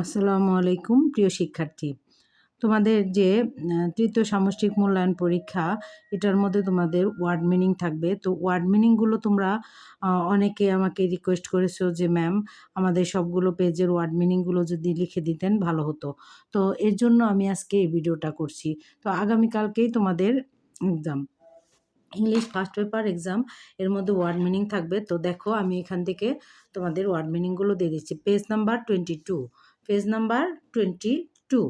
আসসালামু আলাইকুম, প্রিয় শিক্ষার্থী। তোমাদের যে তৃতীয় সামষ্টিক মূল্যায়ন পরীক্ষা, এটার মধ্যে তোমাদের ওয়ার্ড মিনিং থাকবে। তো ওয়ার্ড মিনিংগুলো তোমরা অনেকে আমাকে রিকোয়েস্ট করেছ যে ম্যাম আমাদের সবগুলো পেজের ওয়ার্ড মিনিংগুলো যদি লিখে দিতেন, ভালো হতো। তো এর জন্য আমি আজকে এই ভিডিওটা করছি। তো আগামীকালকেই তোমাদের exam English first paper exam এর মধ্যে ওয়ার্ড মিনিং থাকবে। তো দেখো, আমি এখান থেকে তোমাদের ওয়ার্ড মিনিংগুলো দিয়ে দিচ্ছি। Page number twenty two page number twenty two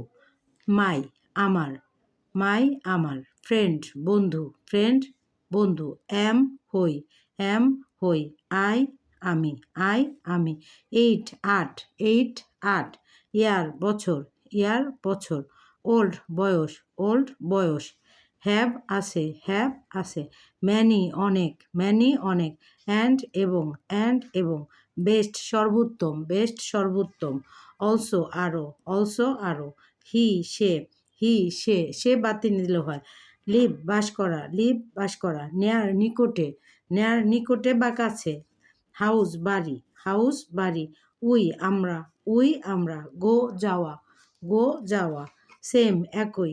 my আমার মাই আমার ফ্রেন্ড বন্ধু ফ্রেন্ড বন্ধু এম হই এম হই আই আমি আই আমি এইট আট এইট আট ইয়ার বছর ইয়ার বছর ওল্ড বয়স ওল্ড বয়স হ্যাভ আছে হ্যাভ আছে ম্যানি অনেক ম্যানি অনেক অ্যান্ড এবং অ্যান্ড এবং বেস্ট সর্বোত্তম বেস্ট সর্বোত্তম। অলসো আরও অলসো আরও হি সে হি সে সে বাতি নিলে হয়। লিভ বাস করা লিভ বাস করা। নেয়ার নিকটে নেয়ার নিকটে বা কাছে। হাউস বাড়ি হাউস বাড়ি। উই, আমরা উই, আমরা। গো যাওয়া গো যাওয়া। সেম একই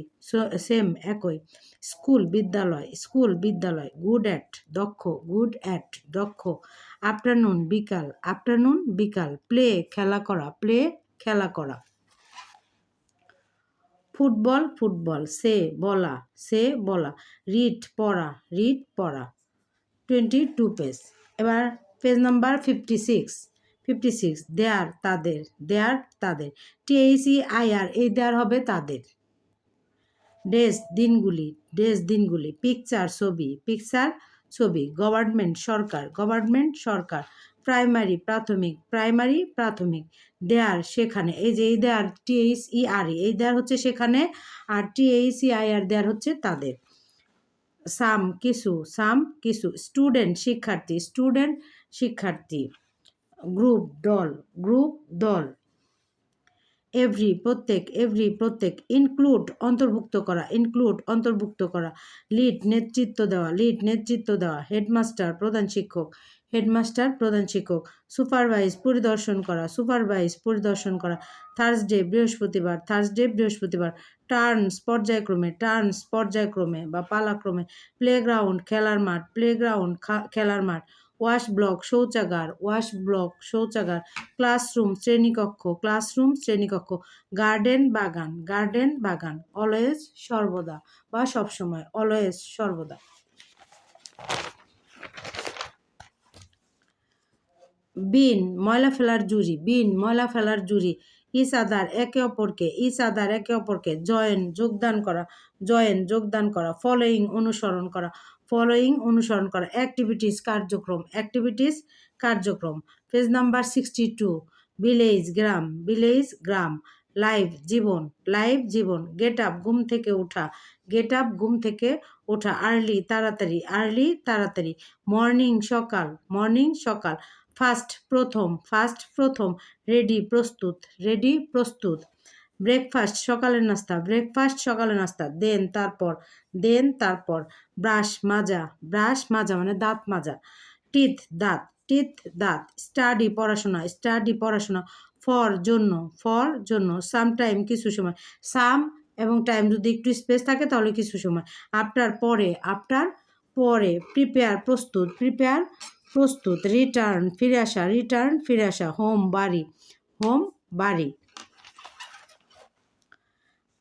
সেম একই। স্কুল বিদ্যালয় স্কুল বিদ্যালয়। গুড অ্যাট দক্ষ গুড অ্যাট দক্ষ। আফটারনুন বিকাল। আফটারনুন বিকাল। প্লে খেলা করা। প্লে খেলা করা। ফুটবল ফুটবল সে, বলা। সে, বলা। রিড পড়া। রিড পড়া। টোয়েন্টি টু পেজ এবার page number fifty six fifty six there, তাদের। দেয়ার তাদের টিএইসি আইআর এই দেয়ার হবে তাদের। ডেস দিনগুলি। ডেস দিনগুলি। পিকচার ছবি। পিকচার ছবি, গভর্নমেন্ট, সরকার গভর্নমেন্ট, সরকার, প্রাইমারি, প্রাথমিক প্রাইমারি, প্রাথমিক, দেয়ার, সেখানে, এই যে এই দেয়ার টিএইচ ই আর, এই দেয়ার হচ্ছে সেখানে, আর টিএইচ ই আই আর দেয়ার হচ্ছে তাদের। সাম কিছু সাম কিছু, স্টুডেন্ট শিক্ষার্থী স্টুডেন্ট শিক্ষার্থী, গ্রুপ, দল গ্রুপ, দল। এভরি প্রত্যেক এভরি প্রত্যেক ইনক্লুড অন্তর্ভুক্ত করা ইনক্লুড অন্তর্ভুক্ত করা লিড নেতৃত্ব দেওয়া লিড নেতৃত্ব দেওয়া হেডমাস্টার প্রধান শিক্ষক হেডমাস্টার প্রধান শিক্ষক সুপারভাইজ পরিদর্শন করা সুপারভাইজ পরিদর্শন করা থার্সডে বৃহস্পতিবার থার্সডে বৃহস্পতিবার টার্নস পর্যায়ক্রমে টার্নস পর্যায়ক্রমে বা পালাক্রমে প্লেগ্রাউন্ড খেলার মাঠ প্লেগ্রাউন্ড খেলার মাঠ ওয়াশ ব্লক, শৌচাগার, ওয়াশ ব্লক, শৌচাগার, ক্লাসরুম, শ্রেণীকক্ষ ক্লাসরুম, শ্রেণীকক্ষ, গার্ডেন বাগান গার্ডেন বাগান, অলওয়েজ সর্বদা বা সবসময় অলওয়েজ সর্বদা। বিন, ময়লা ফেলার জুড়ি, বিন, ময়লা ফেলার জুড়ি, ইস আদার একে অপরকে, ইস আদার একে অপরকে, জয়েন, যোগদান করা, জয়েন, যোগদান করা ফলোয়িং অনুসরণ করা ফলোয়িং অনুসরণ করা। অ্যাক্টিভিটিস কার্যক্রম অ্যাক্টিভিটিস কার্যক্রম। Page number sixty two village গ্রাম ভিলেজ গ্রাম। লাইভ জীবন লাইভ জীবন। গেট আপ ঘুম থেকে ওঠা গেট আপ ঘুম থেকে ওঠা। আর্লি তাড়াতাড়ি। আর্লি তাড়াতাড়ি। মর্নিং সকাল। মর্নিং সকাল। ফার্স্ট প্রথম। ফার্স্ট প্রথম। রেডি প্রস্তুত। রেডি প্রস্তুত। ব্রেকফাস্ট সকালের নাস্তা। ব্রেকফাস্ট সকালের নাস্তা। দেন তারপর। দেন তারপর। ব্রাশ মাজা। ব্রাশ মাজা মানে দাঁত মাজা। টিথ দাঁত। টিথ দাঁত। স্টাডি পড়াশোনা। স্টাডি পড়াশোনা। ফর জন্য। ফর জন্য। সাম টাইম কিছু সময়। সাম এবং টাইম যদি একটু স্পেস থাকে, তাহলে কিছু সময়। আফটার পরে। আফটার পরে। প্রিপেয়ার প্রস্তুত। প্রিপেয়ার প্রস্তুত। রিটার্ন ফিরে আসা। রিটার্ন ফিরে আসা। হোম বাড়ি। হোম বাড়ি।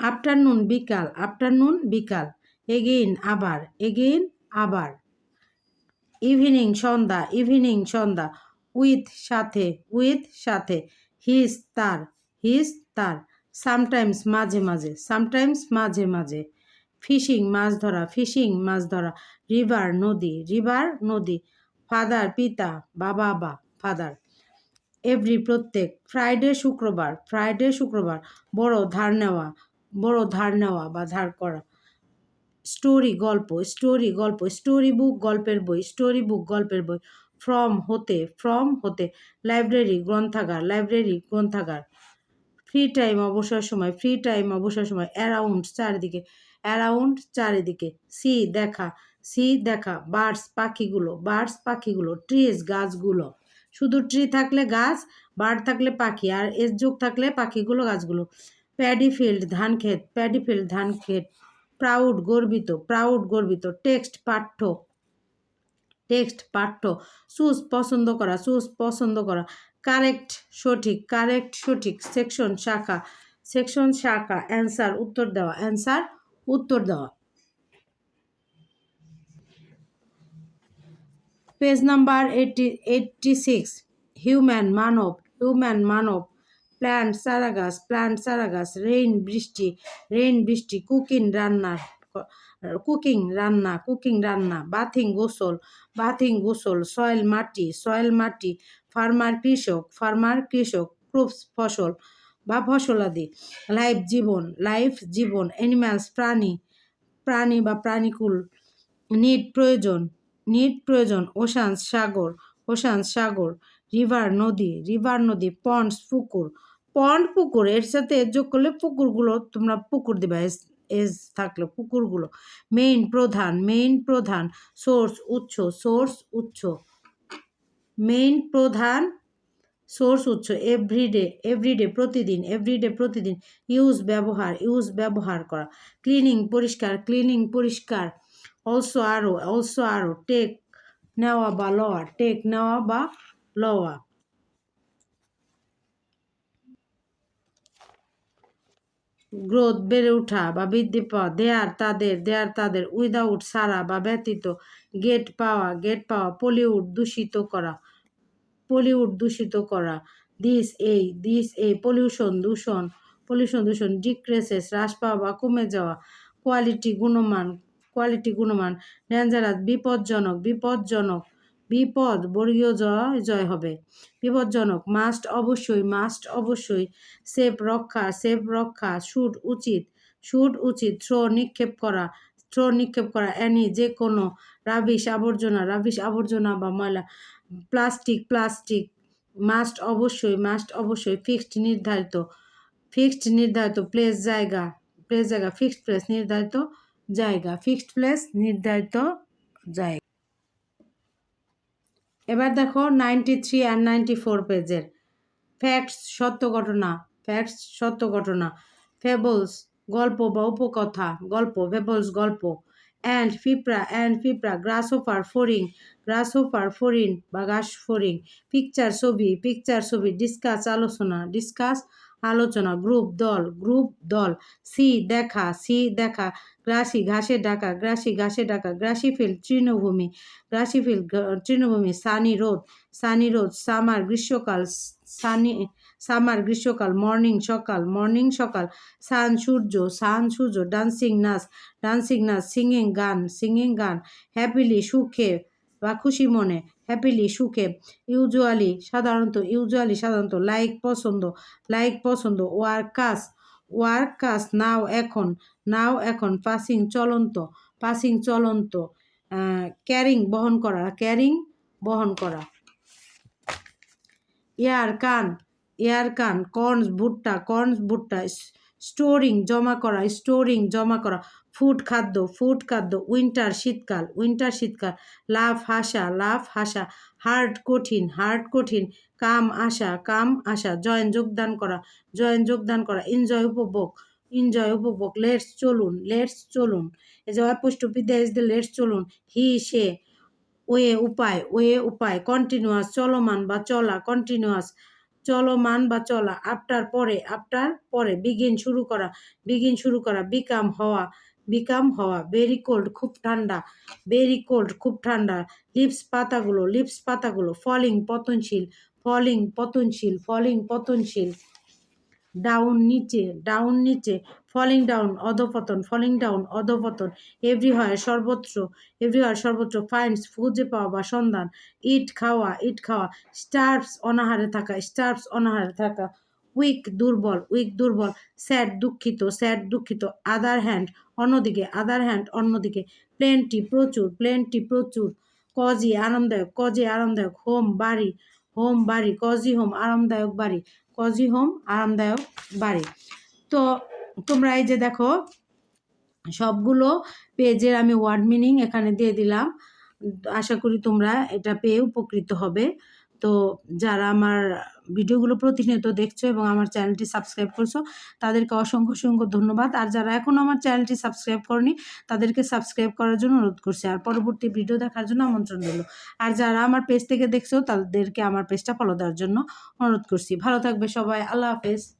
আফটারনুন বিকাল। আফটারনুন বিকাল। এগেইন আবার। এগেইন আবার। ইভিনিং সন্ধ্যা। ইভিনিং সন্ধ্যা। উইথ সাথে। উইথ সাথে। হিস তার। হিস তার। সামটাইমস মাঝে মাঝে। সামটাইমস মাঝে মাঝে। ফিশিং মাছ ধরা। ফিশিং মাছ ধরা। রিভার নদী। রিভার নদী। ফাদার পিতা। বাবা, বা। ফাদার এভরি প্রত্যেক। ফ্রাইডে শুক্রবার। ফ্রাইডে শুক্রবার। বড়, ধার নেওয়া। বড় ধার নেওয়া বা ধার করা। স্টোরি গল্প স্টোরি গল্প স্টোরি বুক গল্পের বই স্টোরি বুক গল্পের বই ফ্রম হতে ফ্রম হতে লাইব্রেরি গ্রন্থাগার লাইব্রেরি গ্রন্থাগার ফ্রি টাইম অবসর সময় ফ্রি টাইম অবসর সময় অ্যারাউন্ড চারিদিকে অ্যারাউন্ড চারিদিকে সি দেখা সি দেখা বার্ডস পাখিগুলো বার্ডস পাখিগুলো ট্রিজ গাছগুলো, শুধু ট্রি থাকলে গাছ বার্ড থাকলে পাখি, আর এস যোগ থাকলে পাখিগুলো, গাছগুলো। প্যাডি ফিল্ড ধান ক্ষেত প্যাডি ফিল্ড ধান প্রাউড গর্বিত প্রাউড গর্বিত, টেক্সট পাঠ্য টেক্সট পাঠ্য চুজ পছন্দ করা চুজ পছন্দ করা, কারেক্ট সঠিক কারেক্ট সঠিক, সেকশন শাখা সেকশন শাখা, অ্যান্সার, উত্তর দেওয়া, অ্যান্সার, উত্তর দেওয়া। Page number eighty, eighty six, human মানব হিউম্যান মানব। প্ল্যান্ট সারাগাস প্ল্যান্ট সারাগাস রেইন বৃষ্টি রেইন বৃষ্টি কুকিং রান্না কুকিং রান্না কুকিং রান্না বাথিং গোসল বাথিং গোসল সয়েল মাটি সয়েল মাটি ফার্মার কৃষক ফার্মার কৃষক ক্রুপস ফসল বা ফসলাদি লাইফ জীবন লাইফ জীবন অ্যানিম্যালস প্রাণী প্রাণী বা প্রাণীকুল নিট প্রয়োজন নিড প্রয়োজন ওশান্স সাগর ওশান সাগর রিভার নদী রিভার নদী পন্ডস পুকুর পন্ড পুকুর, এর সাথে যোগ করলে পুকুরগুলো, তোমরা পুকুর দিবা, এস এস থাকলে পুকুরগুলো। মেইন প্রধান মেইন প্রধান সোর্স উৎস সোর্স উৎস। মেইন প্রধান সোর্স উৎস এভরিডে এভরিডে প্রতিদিন এভরিডে প্রতিদিন। ইউজ ব্যবহার ইউজ ব্যবহার করা। ক্লিনিং পরিষ্কার ক্লিনিং পরিষ্কার। অলসো আরও অলসো আরও টেক নেওয়া বা লওয়া টেক নেওয়া বা লওয়া গ্রোথ বেড়ে ওঠা বা বৃদ্ধি পাওয়া দেয়ার তাদের দেয়ার তাদের উইদাউট সারা বা ব্যতীত গেট পাওয়া গেট পাওয়া পলিউড দূষিত করা পলিউড দূষিত করা দিস এই দিস এই পলিউশন দূষণ পলিউশন দূষণ ডিক্রেসেস হ্রাস পাওয়া বা কমে যাওয়া কোয়ালিটি গুণমান কোয়ালিটি গুণমান ডেঞ্জারাস বিপজ্জনক বিপজ্জনক বিপদ বর্গীয় জয় জয় হবে। বিপজ্জনক মাস্ট অবশ্যই মাস্ট অবশ্যই। সেফ রক্ষা সেফ রক্ষা শুট উচিত শুট উচিত। থ্রো নিক্ষেপ করা থ্রো নিক্ষেপ করা অ্যানি যে কোনো রাবিশ আবর্জনা রাবিশ আবর্জনা বা ময়লা প্লাস্টিক প্লাস্টিক মাস্ট অবশ্যই মাস্ট অবশ্যই ফিক্সড নির্ধারিত ফিক্সড নির্ধারিত প্লেস জায়গা প্লেস জায়গা ফিক্সড প্লেস নির্ধারিত, জায়গা ফিক্সড প্লেস নির্ধারিত, জায়গা। এবার দেখো নাইনটি থ্রি আর নাইনটি ফোর পেজের ফ্যাক্টস সত্য ঘটনা ফ্যাক্টস সত্য ঘটনা ফেবলস গল্প বা উপকথা, গল্প ফেবলস গল্প অ্যান্ড ফিপ্রা অ্যান্ড ফিপ্রা গ্রাস ওফার ফোরিং গ্রাস ওফার ফোরিং বা গাস ফোরিং পিকচার ছবি পিকচার ছবি ডিসকাস আলোচনা ডিসকাস আলোচনা, গ্রুপ দল গ্রুপ দল, সি দেখা সি দেখা, গ্রাসি ঘাসে ডাকা, গ্রাসি ঘাসে ডাকা, গ্রাসি ফিল্ড, তৃণভূমি, গ্রাসি ফিল্ড তৃণভূমি, সানি রোদ সানি রোদ, সামার গ্রীষ্মকাল, সানি, সামার গ্রীষ্মকাল, মর্নিং সকাল মর্নিং সকাল, সান সূর্য সান সূর্য, ডান্সিং নাচ ডান্সিং নাচ, সিঙ্গিং গান সিঙ্গিং গান, হ্যাপিলি, সুখে বা খুশি মনে হ্যাপিলি, সুখে, ইউজুয়ালি, সাধারণত ইউজুয়ালি, সাধারণত, লাইক পছন্দ লাইক পছন্দ, ওয়ার্কাস ওয়ার্কাস, নাও, এখন নাও, এখন, পাসিং, চলন্ত পাসিং, চলন্ত ক্যারিং, বহন করা, ক্যারিং, বহন করা। ইয়ার কান এয়ার কান, কর্নস, ভুট্টা কর্নস, ভুট্টা, স্টোরিং, জমা করা, স্টোরিং, জমা করা। ফুড খাদ্য ফুড খাদ্য, উইন্টার শীতকাল উইন্টার শীতকাল লাভ হাসা লাভ হাসা, হার্ড কঠিন হার্ড কঠিন, কাম আশা কাম আশা জয়েন যোগদান করা, জয়েন যোগদান করা এনজয় উপভোগ এনজয় উপভোগ লেটস চলুন লেটস চলুন, এই যে অপুষ্টপি দেশ দে লেটস চলুন, হি, সে, ওয়ে, উপায় ওয়ে, উপায় কন্টিনিউয়াস চলমান বা চলা কন্টিনিউয়াস চলমান বা চলা আফটার পরে আফটার পরে বিগিন শুরু করা বিগিন শুরু করা বিকাম হওয়া বিকাম হওয়া ভেরি কোল্ড খুব ঠান্ডা ভেরি কোল্ড খুব ঠান্ডা লিপস পাতাগুলো লিপস পাতাগুলো ফলিং পতনশীল ফলিং পতনশীল ফলিং পতনশীল ডাউন নিচে ডাউন নিচে ফলিং ডাউন অধপতন ফলিং ডাউন অধপতন এভরিহার সর্বত্র এভরিহার সর্বত্র ফাইন্ডস খুঁজে পাওয়া বা সন্ধান ইট খাওয়া ইট খাওয়া স্টার্পস অনাহারে থাকা স্টার্পস অনাহারে থাকা উইক দুর্বল উইক দুর্বল স্যাড দুঃখিত স্যাড দুঃখিত আদার হ্যান্ড অন্যদিকে আদার হ্যান্ড অন্যদিকে প্লেনটি প্রচুর প্লেনটি প্রচুর কজি আরামদায়ক কজি আরামদায়ক হোম বাড়ি হোম বাড়ি কজি হোম আরামদায়ক, বাড়ি কজি হোম আরামদায়ক, বাড়ি। তো তোমরা এই যে দেখো, সবগুলো পেজের আমি ওয়ার্ড মিনিং এখানে দিয়ে দিলাম। আশা করি তোমরা এটা পেয়ে উপকৃত হবে। তো যারা আমার ভিডিওগুলো প্রতিনিয়ত দেখছ এবং আমার চ্যানেলটি সাবস্ক্রাইব করছ, তাদেরকে অসংখ্য অসংখ্য ধন্যবাদ। আর যারা এখন আমার চ্যানেলটি সাবস্ক্রাইব করনি, তাদেরকে সাবস্ক্রাইব করার জন্য অনুরোধ করছি। আর পরবর্তী ভিডিও দেখার জন্য আমন্ত্রণ রইল। আর যারা আমার পেজ থেকে দেখছ, তাদেরকে আমার পেজটা ফলো দেওয়ার জন্য অনুরোধ করছি। ভালো থাকবে সবাই। আল্লাহ হাফেজ।